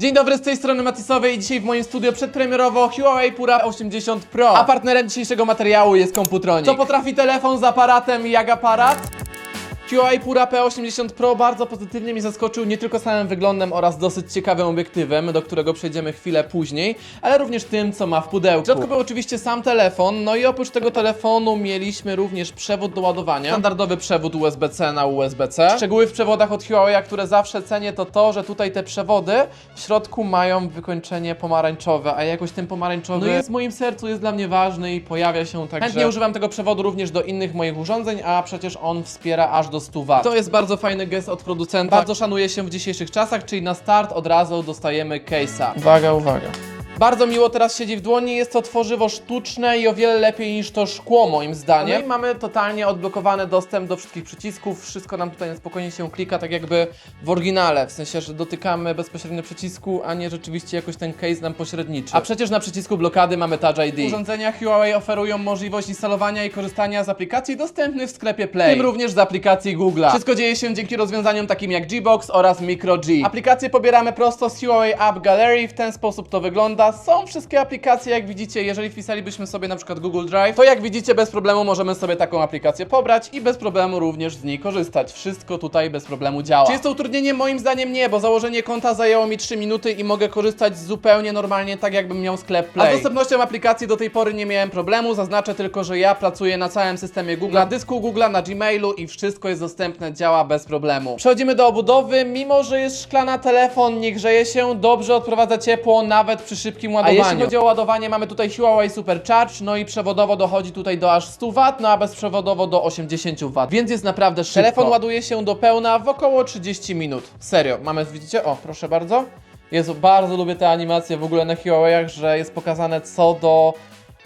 Dzień dobry, z tej strony Matisowej i dzisiaj w moim studio przedpremierowo Huawei Pura 80 Pro. A partnerem dzisiejszego materiału jest Komputronik. Co potrafi telefon z aparatem jak aparat? Huawei Pura P80 Pro bardzo pozytywnie mi zaskoczył nie tylko samym wyglądem oraz dosyć ciekawym obiektywem, do którego przejdziemy chwilę później, ale również tym, co ma w pudełku. W środku był oczywiście sam telefon, no i oprócz tego telefonu mieliśmy również przewód do ładowania. Standardowy przewód USB-C na USB-C. Szczegóły w przewodach od Huawei, które zawsze cenię, to to, że tutaj te przewody w środku mają wykończenie pomarańczowe, a jakoś ten pomarańczowy no jest w moim sercu, jest dla mnie ważny i pojawia się także... Chętnie używam tego przewodu również do innych moich urządzeń, a przecież on wspiera aż do 100 W. To jest bardzo fajny gest od producenta. Bardzo szanuje się w dzisiejszych czasach, czyli na start od razu dostajemy case'a. Uwaga, uwaga. Bardzo miło teraz siedzi w dłoni, jest to tworzywo sztuczne i o wiele lepiej niż to szkło moim zdaniem. No i mamy totalnie odblokowany dostęp do wszystkich przycisków, wszystko nam tutaj na spokojnie się klika, tak jakby w oryginale, w sensie, że dotykamy bezpośrednio przycisku, a nie rzeczywiście jakoś ten case nam pośredniczy. A przecież na przycisku blokady mamy Touch ID. Urządzenia Huawei oferują możliwość instalowania i korzystania z aplikacji dostępnych w sklepie Play, tym również z aplikacji Google'a. Wszystko dzieje się dzięki rozwiązaniom takim jak Gbox oraz Micro G. Aplikacje pobieramy prosto z Huawei App Gallery, w ten sposób to wygląda. Są wszystkie aplikacje, jak widzicie, jeżeli wpisalibyśmy sobie na przykład Google Drive, to jak widzicie bez problemu możemy sobie taką aplikację pobrać i bez problemu również z niej korzystać. Wszystko tutaj bez problemu działa. Czy jest to utrudnienie? Moim zdaniem nie, bo założenie konta zajęło mi 3 minuty i mogę korzystać zupełnie normalnie, tak jakbym miał sklep Play. A z dostępnością aplikacji do tej pory nie miałem problemu, zaznaczę tylko, że ja pracuję na całym systemie Google, na dysku Google, na Gmailu i wszystko jest dostępne, działa bez problemu. Przechodzimy do obudowy, mimo że jest szklana telefon, nie grzeje się, dobrze odprowadza ciepło nawet przy szybkim ładowaniu. A jeśli chodzi o ładowanie, mamy tutaj Huawei Supercharge, no i przewodowo dochodzi tutaj do aż 100 W, no a bezprzewodowo do 80 W, więc jest naprawdę szybko. Telefon ładuje się do pełna w około 30 minut. Serio, mamy, widzicie? O, proszę bardzo. Jezu, bardzo lubię te animacje w ogóle na Huawei'ach, że jest pokazane co do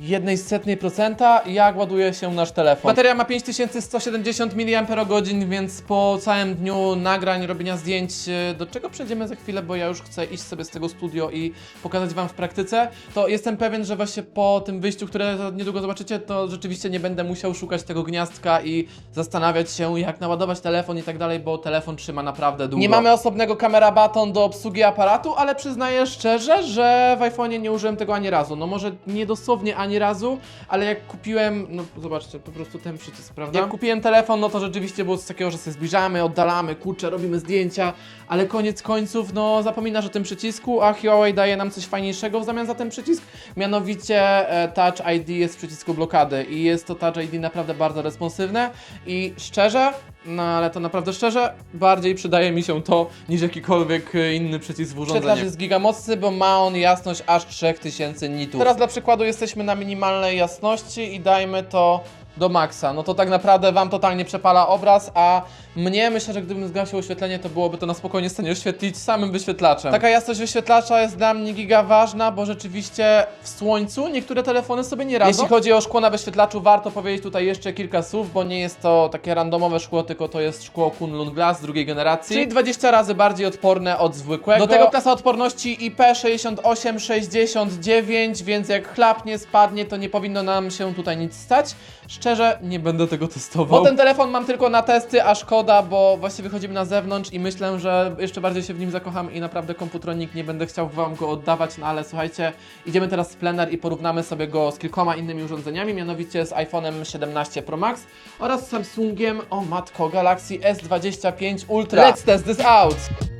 jednej setnej procenta, jak ładuje się nasz telefon. Bateria ma 5170 mAh, więc po całym dniu nagrań, robienia zdjęć, e, do czego przejdziemy za chwilę, bo ja już chcę iść sobie z tego studio i pokazać Wam w praktyce, to jestem pewien, że właśnie po tym wyjściu, które niedługo zobaczycie, to rzeczywiście nie będę musiał szukać tego gniazdka i zastanawiać się, jak naładować telefon i tak dalej, bo telefon trzyma naprawdę długo. Nie mamy osobnego kamera baton do obsługi aparatu, ale przyznaję szczerze, że w iPhone'ie nie użyłem tego ani razu. No może nie dosłownie ani razu, ale jak kupiłem, no zobaczcie, po prostu ten przycisk, prawda? Jak kupiłem telefon, no to rzeczywiście było coś takiego, że się zbliżamy, oddalamy, kurczę, robimy zdjęcia, ale koniec końców, no zapominasz o tym przycisku, a Huawei daje nam coś fajniejszego w zamian za ten przycisk, mianowicie e, Touch ID jest w przycisku blokady i jest to Touch ID naprawdę bardzo responsywne i szczerze, no ale to naprawdę szczerze, bardziej przydaje mi się to niż jakikolwiek e, inny przycisk w urządzeniu. Przetwarz jest gigamocny, bo ma on jasność aż 3000 nitów. Teraz dla przykładu jesteśmy na minimalnej jasności i dajmy to do maksa. No to tak naprawdę Wam totalnie przepala obraz, a mnie myślę, że gdybym zgasił oświetlenie, to byłoby to na spokojnie w stanie oświetlić samym wyświetlaczem. Taka jasność wyświetlacza jest dla mnie giga ważna, bo rzeczywiście w słońcu niektóre telefony sobie nie radzą. Jeśli chodzi o szkło na wyświetlaczu, warto powiedzieć tutaj jeszcze kilka słów, bo nie jest to takie randomowe szkło, tylko to jest szkło Kunlun Glass drugiej generacji, czyli 20 razy bardziej odporne od zwykłego. Do tego klasa odporności IP6869, więc jak chlapnie, spadnie, to nie powinno nam się tutaj nic stać. Szczerze, nie będę tego testował. Bo ten telefon mam tylko na testy, a szkoda, bo właśnie wychodzimy na zewnątrz i myślę, że jeszcze bardziej się w nim zakocham i naprawdę komputronik nie będę chciał wam go oddawać, no ale słuchajcie, idziemy teraz w plener i porównamy sobie go z kilkoma innymi urządzeniami, mianowicie z iPhone'em 17 Pro Max oraz Samsungiem, o matko, Galaxy S25 Ultra. Let's test this out!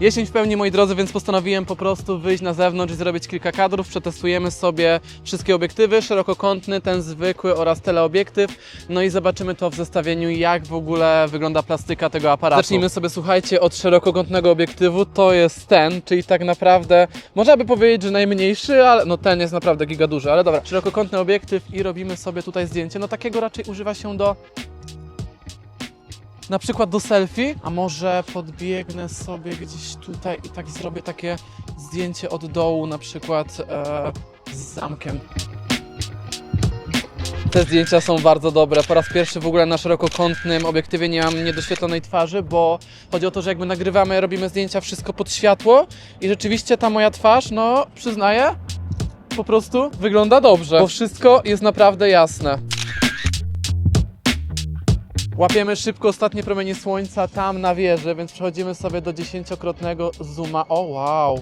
Jesień w pełni, moi drodzy, więc postanowiłem po prostu wyjść na zewnątrz i zrobić kilka kadrów. Przetestujemy sobie wszystkie obiektywy, szerokokątny, ten zwykły oraz teleobiektyw. No i zobaczymy to w zestawieniu, jak w ogóle wygląda plastyka tego aparatu. Zacznijmy sobie, słuchajcie, od szerokokątnego obiektywu. To jest ten, czyli tak naprawdę, można by powiedzieć, że najmniejszy, ale no ten jest naprawdę giga duży, ale dobra. Szerokokątny obiektyw i robimy sobie tutaj zdjęcie. No takiego raczej używa się do na przykład do selfie, a może podbiegnę sobie gdzieś tutaj i tak zrobię takie zdjęcie od dołu, na przykład e, z zamkiem. Te zdjęcia są bardzo dobre. Po raz pierwszy w ogóle na szerokokątnym obiektywie nie mam niedoświetlonej twarzy, bo chodzi o to, że jakby nagrywamy, robimy zdjęcia wszystko pod światło i rzeczywiście ta moja twarz, no przyznaję, po prostu wygląda dobrze, bo wszystko jest naprawdę jasne. Łapiemy szybko ostatnie promienie słońca tam na wieży, więc przechodzimy sobie do dziesięciokrotnego zooma. O wow!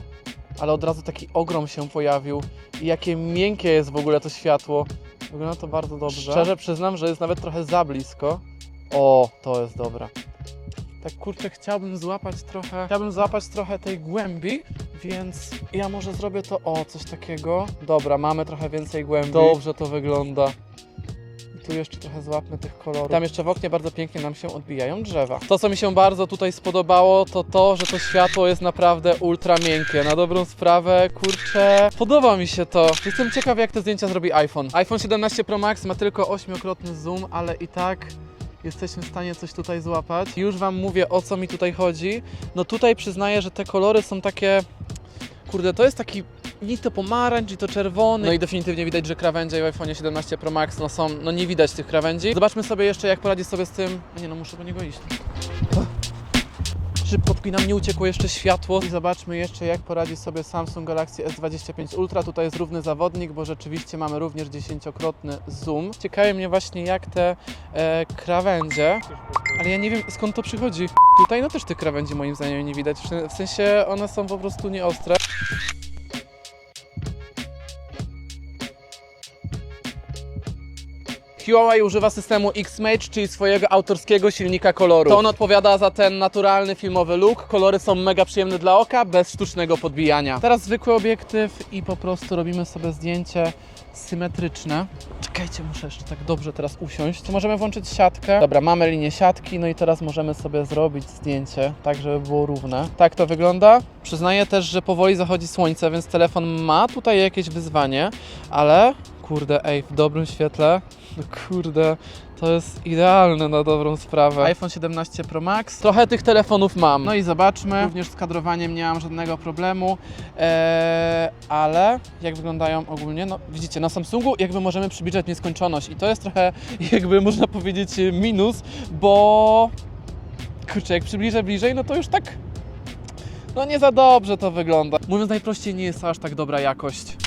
Ale od razu taki ogrom się pojawił. I jakie miękkie jest w ogóle to światło. Wygląda to bardzo dobrze. Szczerze przyznam, że jest nawet trochę za blisko. O, to jest dobra. Tak kurczę, chciałbym złapać trochę, chciałbym złapać trochę tej głębi, więc ja może zrobię to, o, coś takiego. Dobra, mamy trochę więcej głębi. Dobrze to wygląda. Tu jeszcze trochę złapmy tych kolorów. Tam jeszcze w oknie bardzo pięknie nam się odbijają drzewa. To, co mi się bardzo tutaj spodobało, to to, że to światło jest naprawdę ultra miękkie. Na dobrą sprawę, kurczę, podoba mi się to. Jestem ciekaw, jak te zdjęcia zrobi iPhone. iPhone 17 Pro Max ma tylko ośmiokrotny zoom, ale i tak jesteśmy w stanie coś tutaj złapać. Już Wam mówię, o co mi tutaj chodzi. No tutaj przyznaję, że te kolory są takie... Kurde, to jest taki ni to pomarańcz, ni to czerwony. No i definitywnie widać, że krawędzie w iPhone 17 Pro Max no są, no nie widać tych krawędzi. Zobaczmy sobie jeszcze, jak poradzi sobie z tym... A Nie no, muszę do niego iść. Szybko odpinam, nie uciekło jeszcze światło. I zobaczmy jeszcze, jak poradzi sobie Samsung Galaxy S25 Ultra. Tutaj jest równy zawodnik, bo rzeczywiście mamy również dziesięciokrotny zoom. Ciekawi mnie właśnie, jak te e, krawędzie, ale ja nie wiem, skąd to przychodzi. Tutaj no też tych krawędzi moim zdaniem nie widać. W sensie one są po prostu nieostre. Huawei używa systemu X-Mage, czyli swojego autorskiego silnika koloru. To on odpowiada za ten naturalny filmowy look. Kolory są mega przyjemne dla oka, bez sztucznego podbijania. Teraz zwykły obiektyw i po prostu robimy sobie zdjęcie symetryczne. Czekajcie, muszę jeszcze tak dobrze teraz usiąść. Tu możemy włączyć siatkę. Dobra, mamy linię siatki, no i teraz możemy sobie zrobić zdjęcie, tak żeby było równe. Tak to wygląda. Przyznaję też, że powoli zachodzi słońce, więc telefon ma tutaj jakieś wyzwanie, ale kurde, ej, w dobrym świetle, no kurde, to jest idealne na dobrą sprawę. iPhone 17 Pro Max. Trochę tych telefonów mam. No i zobaczmy. Również z kadrowaniem nie mam żadnego problemu. Eee, ale jak wyglądają ogólnie? No widzicie, na Samsungu jakby możemy przybliżać nieskończoność i to jest trochę jakby można powiedzieć minus, bo kurczę, jak przybliżę bliżej, no to już tak no nie za dobrze to wygląda. Mówiąc najprościej, nie jest to aż tak dobra jakość.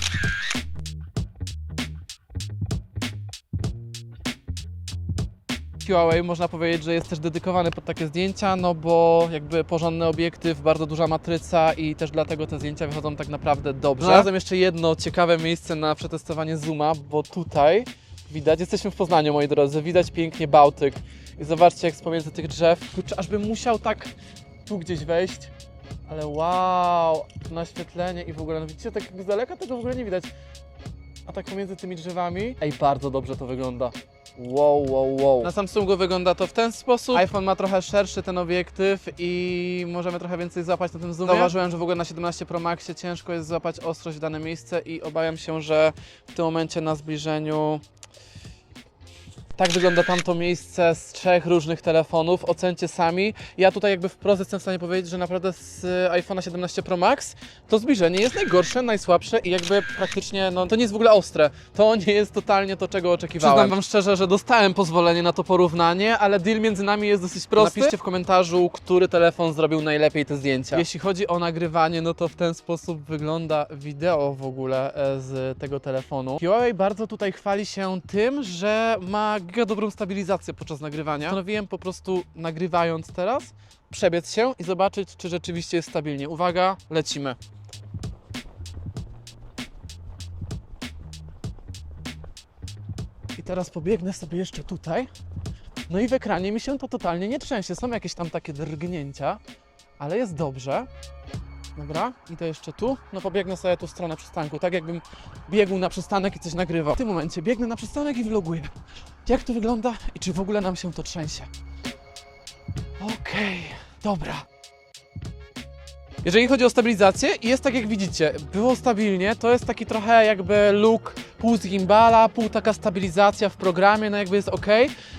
Huawei można powiedzieć, że jest też dedykowany pod takie zdjęcia, no bo jakby porządny obiektyw, bardzo duża matryca i też dlatego te zdjęcia wychodzą tak naprawdę dobrze. Znalazłem jeszcze jedno ciekawe miejsce na przetestowanie zooma, bo tutaj widać, jesteśmy w Poznaniu moi drodzy, widać pięknie Bałtyk i zobaczcie jak z pomiędzy tych drzew, kurczę, aż bym musiał tak tu gdzieś wejść, ale wow, naświetlenie i w ogóle, no widzicie, tak z daleka tego w ogóle nie widać. A tak pomiędzy tymi drzewami, ej, bardzo dobrze to wygląda. Wow, wow, wow. Na Samsungu wygląda to w ten sposób. iPhone ma trochę szerszy ten obiektyw i możemy trochę więcej złapać na tym zoomie. Zauważyłem, że w ogóle na 17 Pro Maxie ciężko jest złapać ostrość w dane miejsce i obawiam się, że w tym momencie na zbliżeniu tak wygląda tamto miejsce z trzech różnych telefonów. Ocencie sami. Ja tutaj jakby wprost jestem w stanie powiedzieć, że naprawdę z iPhone'a 17 Pro Max to zbliżenie jest najgorsze, najsłabsze i jakby praktycznie, no to nie jest w ogóle ostre. To nie jest totalnie to, czego oczekiwałem. Przyznam Wam szczerze, że dostałem pozwolenie na to porównanie, ale deal między nami jest dosyć prosty. Napiszcie w komentarzu, który telefon zrobił najlepiej te zdjęcia. Jeśli chodzi o nagrywanie, no to w ten sposób wygląda wideo w ogóle e, z tego telefonu. Huawei bardzo tutaj chwali się tym, że ma giga dobrą stabilizację podczas nagrywania. Postanowiłem po prostu nagrywając teraz przebiec się i zobaczyć, czy rzeczywiście jest stabilnie. Uwaga, lecimy. I teraz pobiegnę sobie jeszcze tutaj. No i w ekranie mi się to totalnie nie trzęsie. Są jakieś tam takie drgnięcia, ale jest dobrze. Dobra, i to jeszcze tu. No pobiegnę sobie tu w stronę przystanku, tak jakbym biegł na przystanek i coś nagrywał. W tym momencie biegnę na przystanek i vloguję. Jak to wygląda i czy w ogóle nam się to trzęsie. Okej, dobra. Jeżeli chodzi o stabilizację, jest tak jak widzicie, było stabilnie, to jest taki trochę jakby look pół z gimbala, pół taka stabilizacja w programie, no jakby jest ok.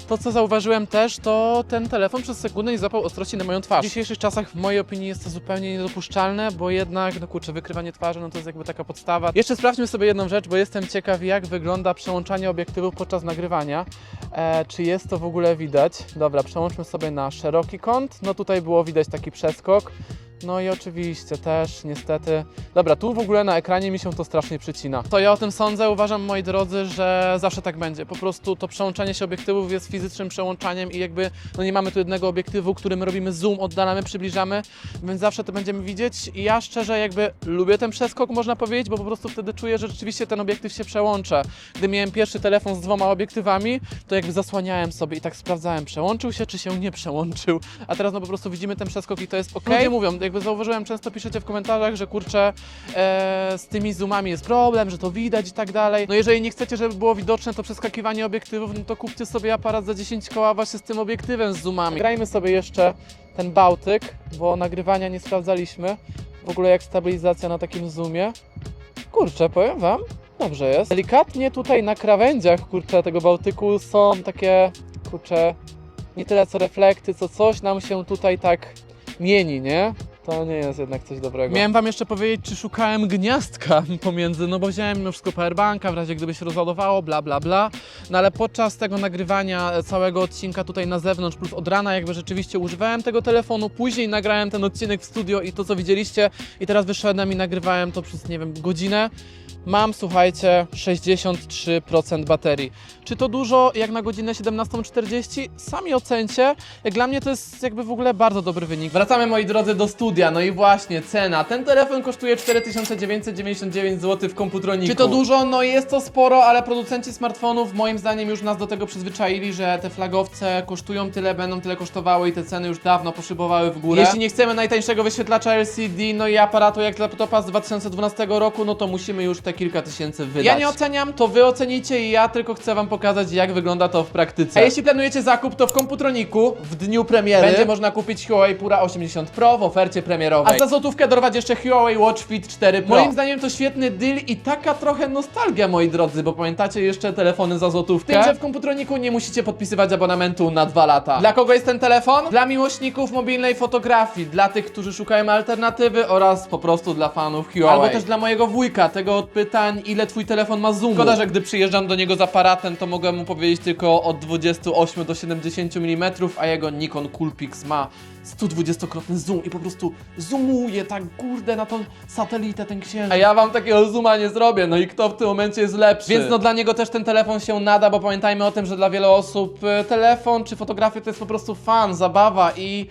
To co zauważyłem też, to ten telefon przez sekundę nie złapał ostrości na moją twarz. W dzisiejszych czasach w mojej opinii jest to zupełnie niedopuszczalne, bo jednak, no kurczę, wykrywanie twarzy, no to jest jakby taka podstawa. Jeszcze sprawdźmy sobie jedną rzecz, bo jestem ciekaw jak wygląda przełączanie obiektywów podczas nagrywania. E, czy jest to w ogóle widać? Dobra, przełączmy sobie na szeroki kąt. No tutaj było widać taki przeskok. No i oczywiście też, niestety. Dobra, tu w ogóle na ekranie mi się to strasznie przycina. To ja o tym sądzę, uważam, moi drodzy, że zawsze tak będzie. Po prostu to przełączanie się obiektywów jest fizycznym przełączaniem i jakby, no nie mamy tu jednego obiektywu, którym robimy zoom, oddalamy, przybliżamy, więc zawsze to będziemy widzieć. I ja szczerze jakby lubię ten przeskok, można powiedzieć, bo po prostu wtedy czuję, że rzeczywiście ten obiektyw się przełącza. Gdy miałem pierwszy telefon z dwoma obiektywami, to jakby zasłaniałem sobie i tak sprawdzałem, przełączył się, czy się nie przełączył. A teraz no po prostu widzimy ten przeskok i to jest ok. Ludzie mówią, jakby zauważyłem, często piszecie w komentarzach, że kurczę, e, z tymi zoomami jest problem, że to widać i tak dalej. No jeżeli nie chcecie, żeby było widoczne to przeskakiwanie obiektywów, no to kupcie sobie aparat za 10 koła właśnie z tym obiektywem z zoomami. Grajmy sobie jeszcze ten Bałtyk, bo nagrywania nie sprawdzaliśmy. W ogóle jak stabilizacja na takim zoomie. Kurczę, powiem wam, dobrze jest. Delikatnie tutaj na krawędziach, kurczę, tego Bałtyku są takie, kurczę, nie tyle co reflekty, co coś nam się tutaj tak mieni, nie? To nie jest jednak coś dobrego. Miałem wam jeszcze powiedzieć, czy szukałem gniazdka pomiędzy, no bo wziąłem mimo wszystko powerbanka w razie gdyby się rozładowało, bla bla bla. No ale podczas tego nagrywania całego odcinka tutaj na zewnątrz, plus od rana jakby rzeczywiście używałem tego telefonu, później nagrałem ten odcinek w studio i to co widzieliście i teraz wyszedłem i nagrywałem to przez, nie wiem, godzinę. Mam, słuchajcie, 63% baterii. Czy to dużo jak na godzinę 17.40? Sami ocencie. Jak dla mnie to jest jakby w ogóle bardzo dobry wynik. Wracamy moi drodzy do studia. No i właśnie cena. Ten telefon kosztuje 4999 zł w komputroniku. Czy to dużo? No jest to sporo, ale producenci smartfonów moim zdaniem już nas do tego przyzwyczaili, że te flagowce kosztują tyle, będą tyle kosztowały i te ceny już dawno poszybowały w górę. Jeśli nie chcemy najtańszego wyświetlacza LCD, no i aparatu jak laptopa z 2012 roku, no to musimy już te kilka tysięcy wydać. Ja nie oceniam, to wy ocenicie i ja tylko chcę wam pokazać jak wygląda to w praktyce. A jeśli planujecie zakup, to w komputroniku w dniu premiery będzie można kupić Huawei Pura 80 Pro w ofercie premierowej. A za złotówkę dorwać jeszcze Huawei Watch Fit 4 Pro. Moim zdaniem to świetny deal i taka trochę nostalgia, moi drodzy, bo pamiętacie jeszcze telefony za złotówkę? Tym, że w komputroniku nie musicie podpisywać abonamentu na dwa lata. Dla kogo jest ten telefon? Dla miłośników mobilnej fotografii, dla tych, którzy szukają alternatywy oraz po prostu dla fanów Huawei. Albo też dla mojego wujka, tego od pytań, ile twój telefon ma zoomu. Szkoda, że gdy przyjeżdżam do niego z aparatem, to mogę mu powiedzieć tylko od 28 do 70 mm, a jego Nikon Coolpix ma 120-krotny zoom i po prostu zoomuje tak kurde na tą satelitę, ten księżyc. A ja wam takiego zooma nie zrobię, no i kto w tym momencie jest lepszy? Więc no dla niego też ten telefon się nada, bo pamiętajmy o tym, że dla wielu osób e, telefon czy fotografia to jest po prostu fan, zabawa i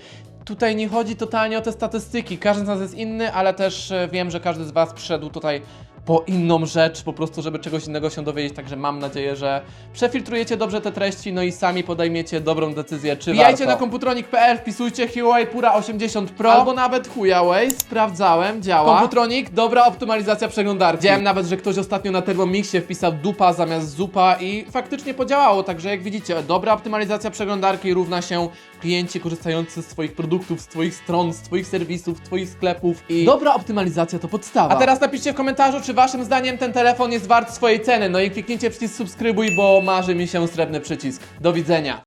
Tutaj nie chodzi totalnie o te statystyki. Każdy z nas jest inny, ale też e, wiem, że każdy z Was przyszedł tutaj po inną rzecz, po prostu, żeby czegoś innego się dowiedzieć. Także mam nadzieję, że przefiltrujecie dobrze te treści, no i sami podejmiecie dobrą decyzję, czy Wbijajcie warto. na komputronik.pl, wpisujcie Huawei Pura 80 Pro albo nawet Huawei. Sprawdzałem, działa. Komputronik, dobra optymalizacja przeglądarki. Widziałem nawet, że ktoś ostatnio na Thermomixie wpisał dupa zamiast zupa i faktycznie podziałało. Także jak widzicie, dobra optymalizacja przeglądarki równa się klienci korzystający z Twoich produktów, z Twoich stron, z Twoich serwisów, z Twoich sklepów i dobra optymalizacja to podstawa. A teraz napiszcie w komentarzu, czy Waszym zdaniem ten telefon jest wart swojej ceny. No i kliknijcie przycisk subskrybuj, bo marzy mi się srebrny przycisk. Do widzenia.